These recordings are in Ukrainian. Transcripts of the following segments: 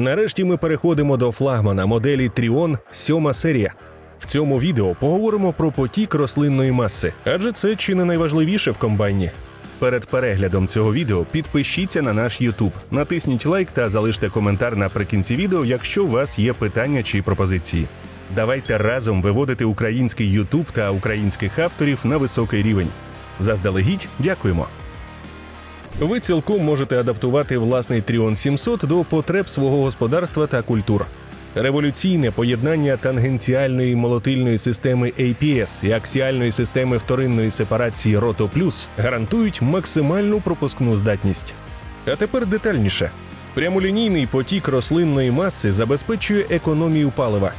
Нарешті ми переходимо до флагмана моделі Тріон 7 серія. В цьому відео поговоримо про потік рослинної маси, адже це чи не найважливіше в комбайні. Перед переглядом цього відео підпишіться на наш YouTube, натисніть лайк та залиште коментар наприкінці відео, якщо у вас є питання чи пропозиції. Давайте разом виводити український YouTube та українських авторів на високий рівень. Заздалегідь дякуємо. Ви цілком можете адаптувати власний Тріон 700 до потреб свого господарства та культур. Революційне поєднання тангенціальної молотильної системи APS і аксіальної системи вторинної сепарації Roto Plus гарантують максимальну пропускну здатність. А тепер детальніше. Прямолінійний потік рослинної маси забезпечує економію палива.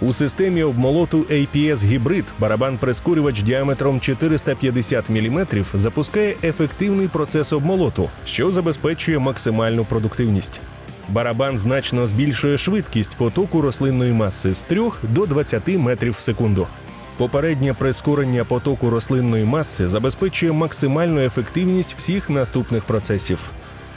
У системі обмолоту APS гібрид барабан-прискорювач діаметром 450 мм запускає ефективний процес обмолоту, що забезпечує максимальну продуктивність. Барабан значно збільшує швидкість потоку рослинної маси з 3 до 20 метрів в секунду. Попереднє прискорення потоку рослинної маси забезпечує максимальну ефективність всіх наступних процесів.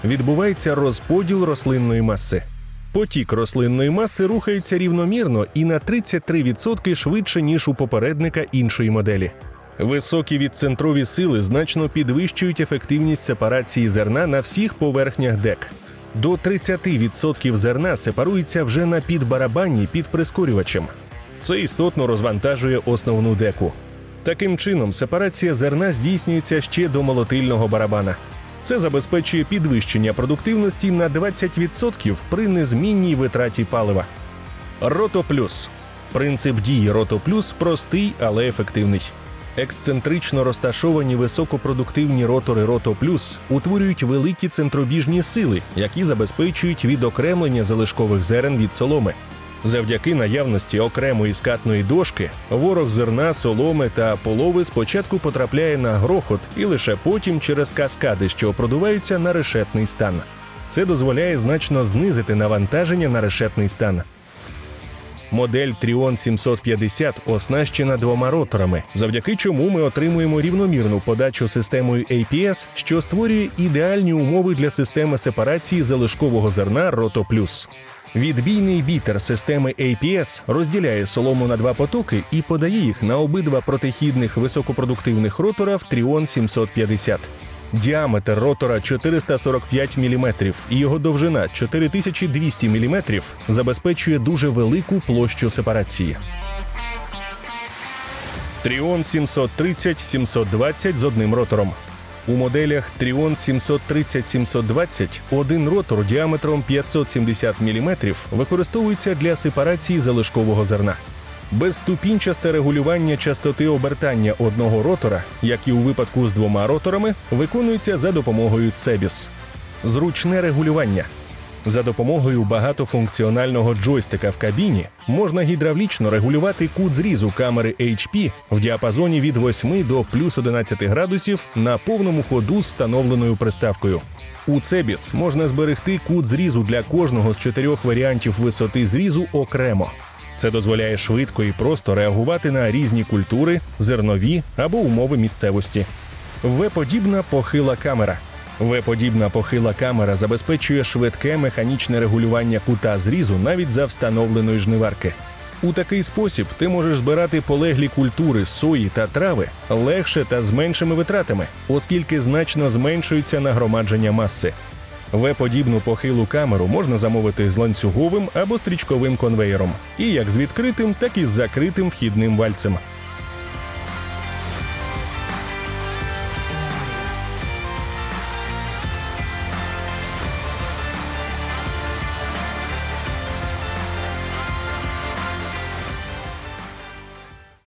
Відбувається розподіл рослинної маси. Потік рослинної маси рухається рівномірно і на 33% швидше, ніж у попередника іншої моделі. Високі відцентрові сили значно підвищують ефективність сепарації зерна на всіх поверхнях дек. До 30% зерна сепарується вже на підбарабанні під прискорювачем. Це істотно розвантажує основну деку. Таким чином, сепарація зерна здійснюється ще до молотильного барабана. Це забезпечує підвищення продуктивності на 20% при незмінній витраті палива. Рото Плюс. Принцип дії Рото Плюс простий, але ефективний. Ексцентрично розташовані високопродуктивні ротори Рото Плюс утворюють великі центробіжні сили, які забезпечують відокремлення залишкових зерен від соломи. Завдяки наявності окремої скатної дошки ворог зерна, соломи та полови спочатку потрапляє на грохот і лише потім через каскади, що продуваються на решетний стан. Це дозволяє значно знизити навантаження на решетний стан. Модель Trion 750 оснащена двома роторами, завдяки чому ми отримуємо рівномірну подачу системою APS, що створює ідеальні умови для системи сепарації залишкового зерна Plus. Відбійний бітер системи APS розділяє солому на два потоки і подає їх на обидва протихідних високопродуктивних ротора в Trion 750. Діаметр ротора 445 мм і його довжина 4200 мм забезпечує дуже велику площу сепарації. Тріон 730-720 з одним ротором. У моделях Тріон 730-720 один ротор діаметром 570 мм використовується для сепарації залишкового зерна. Безступінчасте регулювання частоти обертання одного ротора, як і у випадку з двома роторами, виконується за допомогою Цебіс. Зручне регулювання. За допомогою багатофункціонального джойстика в кабіні можна гідравлічно регулювати кут зрізу камери HP в діапазоні від 8 до плюс 11 градусів на повному ходу з встановленою приставкою. У Цебіс можна зберегти кут зрізу для кожного з чотирьох варіантів висоти зрізу окремо. Це дозволяє швидко і просто реагувати на різні культури, зернові або умови місцевості. В-подібна похила камера. В-подібна похила камера забезпечує швидке механічне регулювання кута зрізу навіть за встановленої жниварки. У такий спосіб ти можеш збирати полеглі культури сої та трави легше та з меншими витратами, оскільки значно зменшується нагромадження маси. В-подібну похилу камеру можна замовити з ланцюговим або стрічковим конвеєром, і як з відкритим, так і з закритим вхідним вальцем.